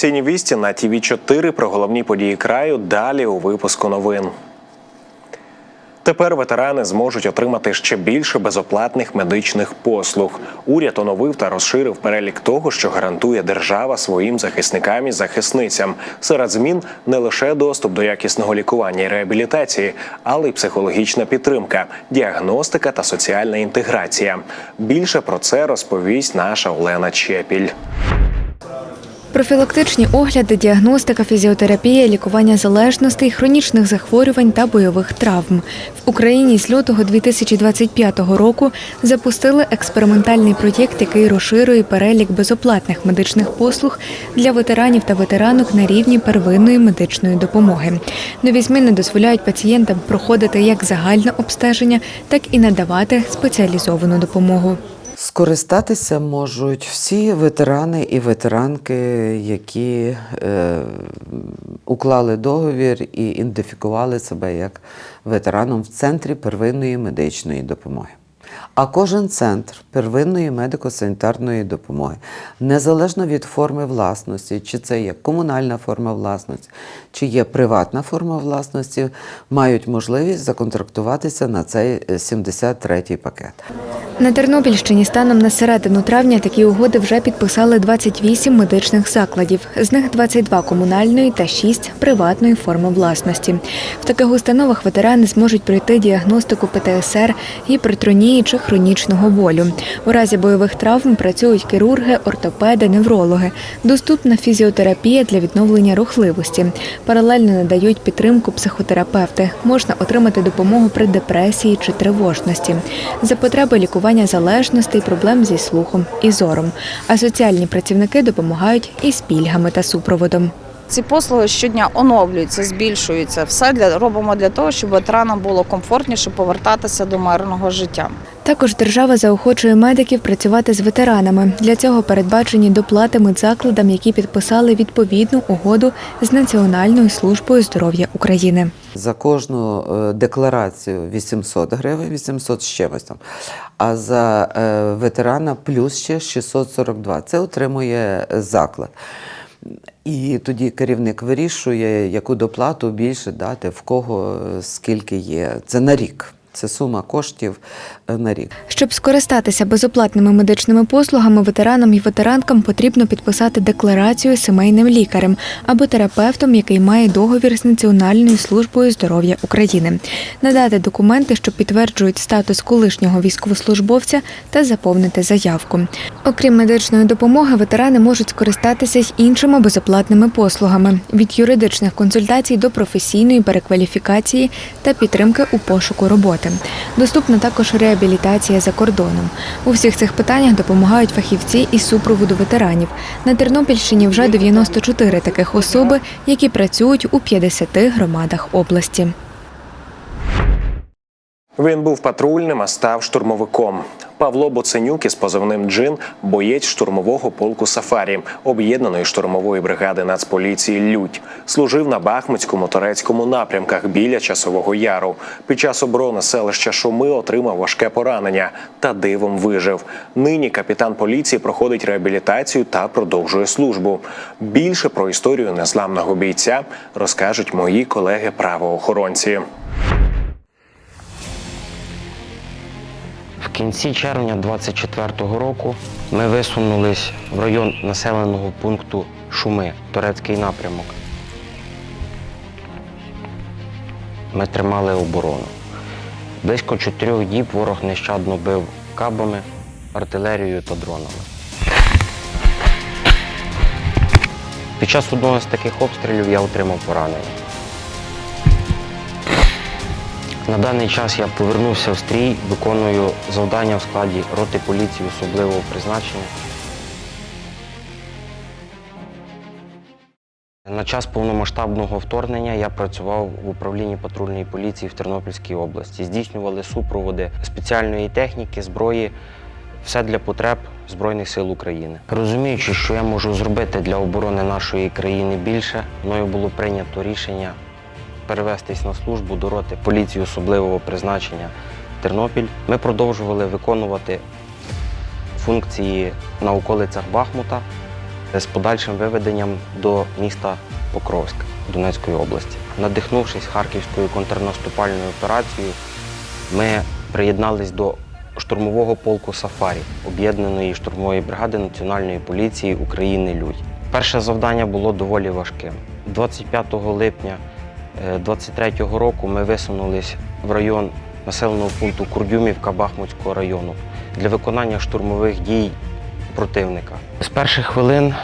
Провінційні вісті на ТВ 4 про головні події краю. Далі у випуску новин. Тепер ветерани зможуть отримати ще більше безоплатних медичних послуг. Уряд оновив та розширив перелік того, що гарантує держава своїм захисникам і захисницям. Серед змін не лише доступ до якісного лікування і реабілітації, але й психологічна підтримка, діагностика та соціальна інтеграція. Більше про це розповість наша Олена Чепіль. Профілактичні огляди, діагностика, фізіотерапія, лікування залежностей, хронічних захворювань та бойових травм. В Україні з лютого 2025 року запустили експериментальний проєкт, який розширює перелік безоплатних медичних послуг для ветеранів та ветеранок на рівні первинної медичної допомоги. Нові зміни дозволяють пацієнтам проходити як загальне обстеження, так і надавати спеціалізовану допомогу. Скористатися можуть всі ветерани і ветеранки, які е, уклали договір і ідентифікували себе як ветераном в центрі первинної медичної допомоги. А кожен центр первинної медико-санітарної допомоги, незалежно від форми власності, чи це є комунальна форма власності, чи є приватна форма власності, мають можливість законтрактуватися на цей е, 73-й пакет. На Тернопільщині станом на середину травня такі угоди вже підписали 28 медичних закладів, з них 22 комунальної та 6 приватної форми власності. В таких установах ветерани зможуть пройти діагностику ПТСР, гіпертонії чи хронічного болю. У разі бойових травм працюють хірурги, ортопеди, неврологи. Доступна фізіотерапія для відновлення рухливості. Паралельно надають підтримку психотерапевти. Можна отримати допомогу при депресії чи тривожності. За потреби лікування залежностей, проблем зі слухом і зором. А соціальні працівники допомагають із пільгами та супроводом. Ці послуги щодня оновлюються, збільшуються. Все для робимо для того, щоб ветеранам було комфортніше повертатися до мирного життя. Також держава заохочує медиків працювати з ветеранами. Для цього передбачені доплати медзакладам, які підписали відповідну угоду з Національною службою здоров'я України. За кожну е, декларацію 800 гривень, 800 з чимось там. А за е, ветерана плюс ще 642. Це отримує заклад. І тоді керівник вирішує, яку доплату більше дати, в кого е, скільки є. Це на рік. Це сума коштів на рік. Щоб скористатися безоплатними медичними послугами, ветеранам і ветеранкам потрібно підписати декларацію сімейним лікарем або терапевтом, який має договір з Національною службою здоров'я України, надати документи, що підтверджують статус колишнього військовослужбовця, та заповнити заявку. Окрім медичної допомоги, ветерани можуть скористатися й іншими безоплатними послугами від юридичних консультацій до професійної перекваліфікації та підтримки у пошуку роботи. Доступна також реабілітація за кордоном. У всіх цих питаннях допомагають фахівці із супроводу ветеранів. На Тернопільщині вже 94 таких особи, які працюють у 50 громадах області. Він був патрульним, а став штурмовиком. Павло Боценюк із позивним Джин, боєць штурмового полку Сафарі, об'єднаної штурмової бригади Нацполіції Лють, служив на Бахмутському турецькому напрямках біля часового яру. Під час оборони селища Шуми отримав важке поранення та дивом вижив. Нині капітан поліції проходить реабілітацію та продовжує службу. Більше про історію незламного бійця розкажуть мої колеги-правоохоронці. В кінці червня 24-го року ми висунулись в район населеного пункту Шуми, турецький напрямок. Ми тримали оборону. Близько чотирьох діб ворог нещадно бив кабами, артилерією та дронами. Під час одного з таких обстрілів я отримав поранення. На даний час я повернувся в стрій, виконую завдання в складі роти поліції особливого призначення. На час повномасштабного вторгнення я працював в управлінні патрульної поліції в Тернопільській області. Здійснювали супроводи спеціальної техніки, зброї, все для потреб Збройних сил України. Розуміючи, що я можу зробити для оборони нашої країни більше, мною було прийнято рішення перевестись на службу до роти поліції особливого призначення Тернопіль. Ми продовжували виконувати функції на околицях Бахмута, з подальшим виведенням до міста Покровськ Донецької області. Надихнувшись харківською контрнаступальною операцією, ми приєднались до штурмового полку Сафарі об'єднаної штурмової бригади Національної поліції України Людь. Перше завдання було доволі важким. 25 липня 23-го року ми висунулись в район населеного пункту Курдюмівка Бахмутського району для виконання штурмових дій противника. З перших хвилин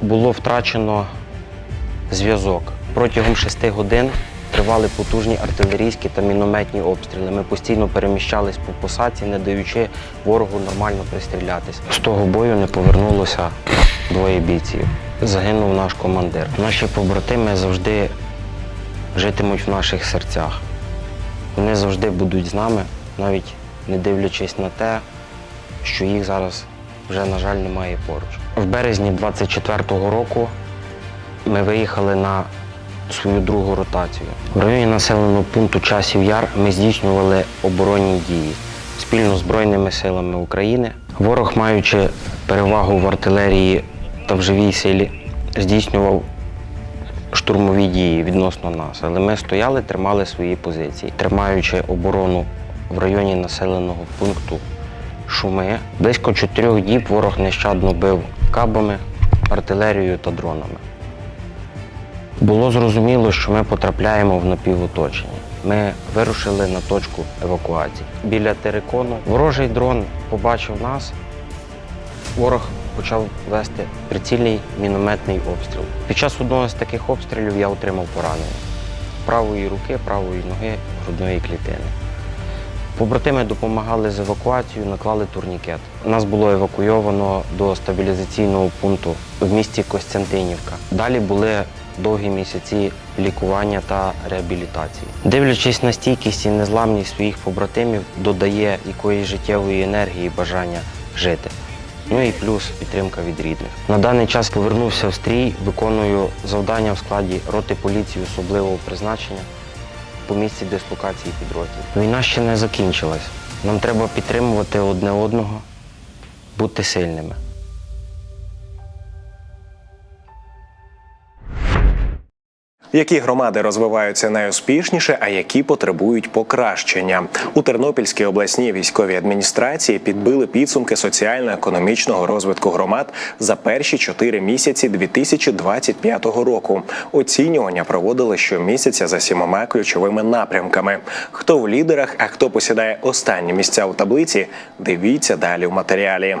було втрачено зв'язок. Протягом шести годин тривали потужні артилерійські та мінометні обстріли. Ми постійно переміщались по посадці, не даючи ворогу нормально пристрілятись. З того бою не повернулося двоє бійців. Загинув наш командир. Наші побратими завжди житимуть в наших серцях. Вони завжди будуть з нами, навіть не дивлячись на те, що їх зараз вже, на жаль, немає поруч. В березні 24-го року ми виїхали на свою другу ротацію. В районі населеного пункту Часів Яр ми здійснювали оборонні дії спільно з Збройними силами України. Ворог, маючи перевагу в артилерії та в живій силі, здійснював штурмові дії відносно нас, але ми стояли, тримали свої позиції, тримаючи оборону в районі населеного пункту Шуми. Близько чотирьох діб ворог нещадно бив кабами, артилерією та дронами. Було зрозуміло, що ми потрапляємо в напівоточення. Ми вирушили на точку евакуації. Біля терикону ворожий дрон побачив нас. Ворог почав вести прицільний мінометний обстріл. Під час одного з таких обстрілів я отримав поранення правої руки, правої ноги, грудної клітини. Побратими допомагали з евакуацією, наклали турнікет. Нас було евакуйовано до стабілізаційного пункту в місті Костянтинівка. Далі були довгі місяці лікування та реабілітації. Дивлячись на стійкість і незламність своїх побратимів, додає якоїсь життєвої енергії бажання жити. Ну і плюс підтримка від рідних. На даний час повернувся в стрій, виконую завдання в складі роти поліції особливого призначення по місці дислокації підрозділів. Війна ще не закінчилась. Нам треба підтримувати одне одного, бути сильними. Які громади розвиваються найуспішніше, а які потребують покращення у Тернопільській обласній військовій адміністрації підбили підсумки соціально-економічного розвитку громад за перші чотири місяці 2025 року. Оцінювання проводили щомісяця за сімома ключовими напрямками. Хто в лідерах, а хто посідає останні місця у таблиці? Дивіться далі в матеріалі.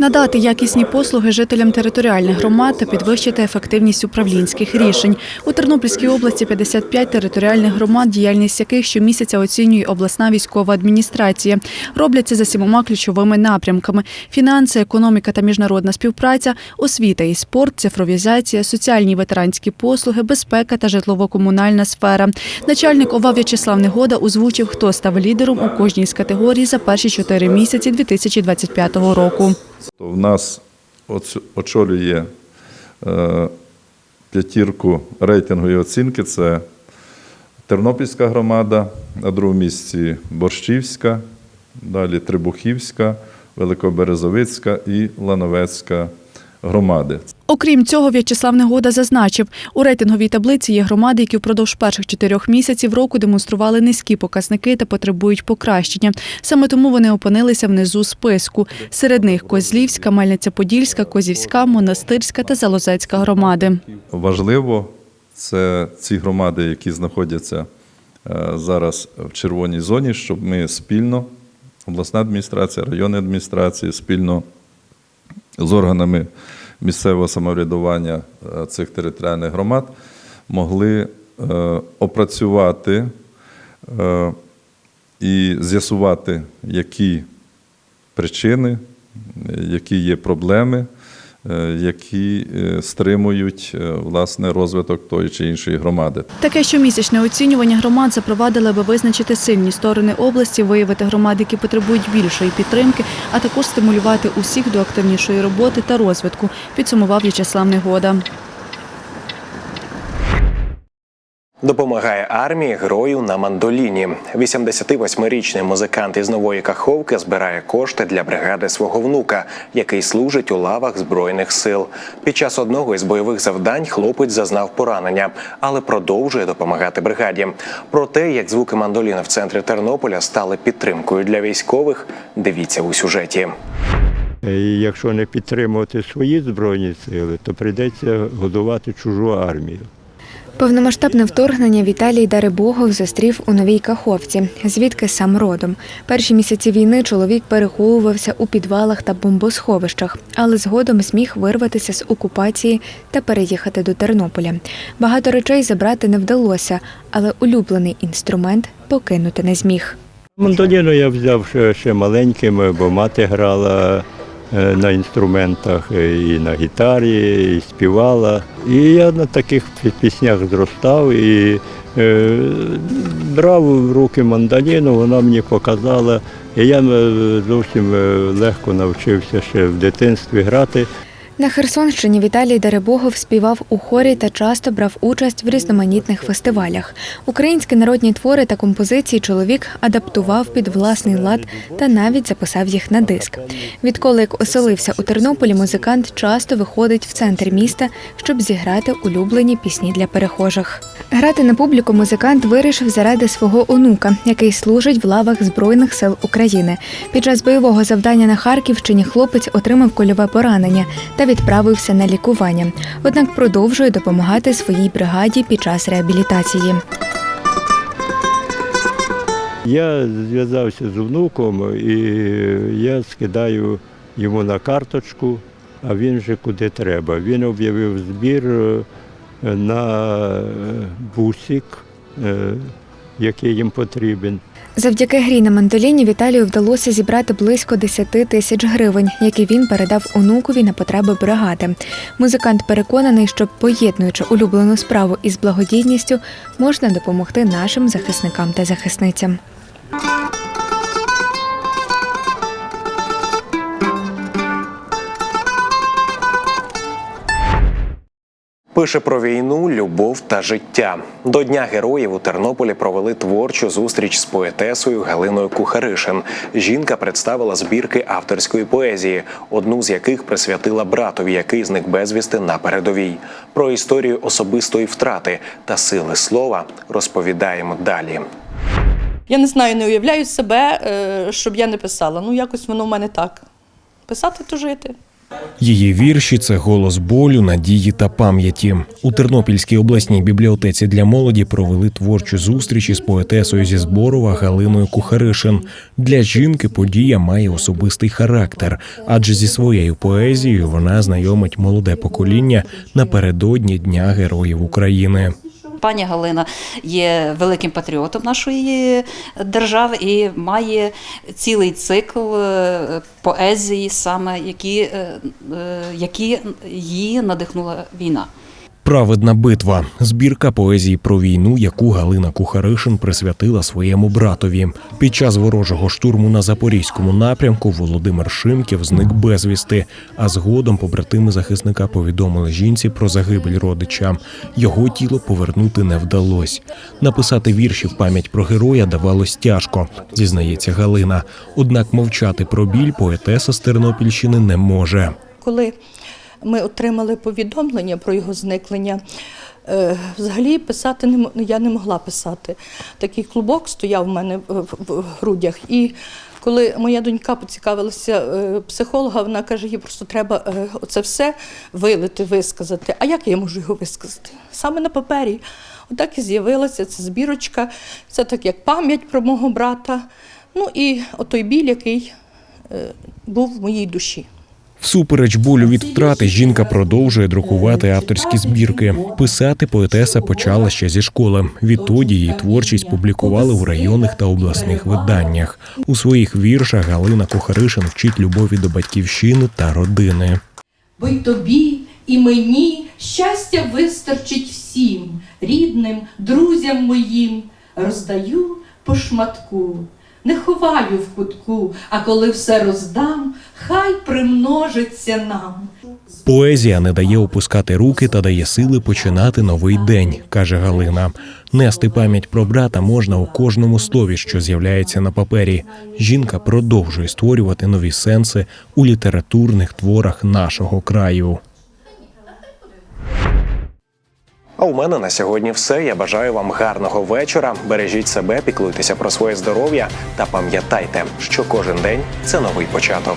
Надати якісні послуги жителям територіальних громад та підвищити ефективність управлінських рішень. У Тернопільській області 55 територіальних громад, діяльність яких щомісяця оцінює обласна військова адміністрація. Роблять це за сімома ключовими напрямками: фінанси, економіка та міжнародна співпраця, освіта і спорт, цифровізація, соціальні ветеранські послуги, безпека та житлово-комунальна сфера. Начальник ОВА В'ячеслав Негода озвучив, хто став лідером у кожній з категорій за перші чотири місяці 2025 року. То в нас очолює е, п'ятірку рейтингової оцінки. Це Тернопільська громада, на другому місці Борщівська, далі Трибухівська, Великоберезовицька і Лановецька громади. Окрім цього, В'ячеслав Негода зазначив, у рейтинговій таблиці є громади, які впродовж перших чотирьох місяців року демонстрували низькі показники та потребують покращення. Саме тому вони опинилися внизу списку. Серед них Козлівська, Мельниця-Подільська, Козівська, Монастирська та Залозецька громади. Важливо це ці громади, які знаходяться е, зараз в червоній зоні, щоб ми спільно, обласна адміністрація, районні адміністрації, спільно з органами місцевого самоврядування е, цих територіальних громад могли е, опрацювати е, і з'ясувати, які причини, які є проблеми, які е, стримують е, власне розвиток тої чи іншої громади. Таке щомісячне оцінювання громад запровадили, аби визначити сильні сторони області, виявити громади, які потребують більшої підтримки, а також стимулювати усіх до активнішої роботи та розвитку. Підсумував В'ячеслав Негода. Допомагає армії герою на мандоліні. 88-річний музикант із нової каховки збирає кошти для бригади свого внука, який служить у лавах збройних сил. Під час одного із бойових завдань хлопець зазнав поранення, але продовжує допомагати бригаді. Про те, як звуки мандоліни в центрі Тернополя стали підтримкою для військових, дивіться у сюжеті. І якщо не підтримувати свої збройні сили, то прийдеться годувати чужу армію. Повномасштабне вторгнення Віталій Дарибогов зустрів у Новій Каховці, звідки сам родом. Перші місяці війни чоловік переховувався у підвалах та бомбосховищах, але згодом зміг вирватися з окупації та переїхати до Тернополя. Багато речей забрати не вдалося, але улюблений інструмент покинути не зміг. Мандоліну я взяв ще, маленьким, бо мати грала на інструментах е, і на гітарі, і співала. І я на таких піснях зростав і е, брав в руки мандаліну, вона мені показала. І я е, зовсім е, легко навчився ще в дитинстві грати. На Херсонщині Віталій Деребогов співав у хорі та часто брав участь в різноманітних фестивалях. Українські народні твори та композиції чоловік адаптував під власний лад та навіть записав їх на диск. Відколи як оселився у Тернополі, музикант часто виходить в центр міста, щоб зіграти улюблені пісні для перехожих. Грати на публіку музикант вирішив заради свого онука, який служить в лавах Збройних сил України. Під час бойового завдання на Харківщині хлопець отримав кульове поранення та відправився на лікування. Однак продовжує допомагати своїй бригаді під час реабілітації. Я зв'язався з внуком і я скидаю йому на карточку, а він же куди треба. Він об'явив збір е, на е, бусик, е, який їм потрібен. Завдяки грі на мандоліні Віталію вдалося зібрати близько 10 тисяч гривень, які він передав онукові на потреби бригади. Музикант переконаний, що поєднуючи улюблену справу із благодійністю, можна допомогти нашим захисникам та захисницям. Пише про війну, любов та життя. До Дня героїв у Тернополі провели творчу зустріч з поетесою Галиною Кухаришин. Жінка представила збірки авторської поезії, одну з яких присвятила братові, який зник безвісти на передовій. Про історію особистої втрати та сили слова розповідаємо далі. Я не знаю, не уявляю себе, е, щоб я не писала. Ну, якось воно в мене так. Писати то жити. Її вірші це голос болю, надії та пам'яті. У Тернопільській обласній бібліотеці для молоді провели творчу зустріч із поетесою зі Зборова Галиною Кухаришин. Для жінки подія має особистий характер, адже зі своєю поезією вона знайомить молоде покоління напередодні Дня Героїв України. Пані Галина є великим патріотом нашої держави і має цілий цикл е, поезії, саме які, е, е, які її надихнула війна. Праведна битва збірка поезії про війну, яку Галина Кухаришин присвятила своєму братові. Під час ворожого штурму на запорізькому напрямку Володимир Шимків зник безвісти. А згодом побратими захисника повідомили жінці про загибель родича. Його тіло повернути не вдалось. Написати вірші в пам'ять про героя давалось тяжко, зізнається Галина. Однак мовчати про біль поетеса з Тернопільщини не може. Коли ми отримали повідомлення про його зникнення, е, взагалі писати не, я не могла писати. Такий клубок стояв в мене в, грудях. І коли моя донька поцікавилася е, психолога, вона каже, їй просто треба е, це все вилити, висказати. А як я можу його висказати? Саме на папері. Отак і з'явилася ця збірочка. Це так як пам'ять про мого брата. Ну і отой біль, який був в моїй душі. Всупереч болю від втрати, жінка продовжує друкувати авторські збірки. Писати поетеса почала ще зі школи. Відтоді її творчість публікували у районних та обласних виданнях. У своїх віршах Галина Кухаришин вчить любові до батьківщини та родини. Бо й тобі, і мені щастя вистачить всім, рідним, друзям моїм, роздаю по шматку, не ховаю в кутку, а коли все роздам, хай примножиться нам. Поезія не дає опускати руки та дає сили починати новий день, каже Галина. Нести пам'ять про брата можна у кожному слові, що з'являється на папері. Жінка продовжує створювати нові сенси у літературних творах нашого краю. А у мене на сьогодні все. Я бажаю вам гарного вечора. Бережіть себе, піклуйтеся про своє здоров'я та пам'ятайте, що кожен день це новий початок.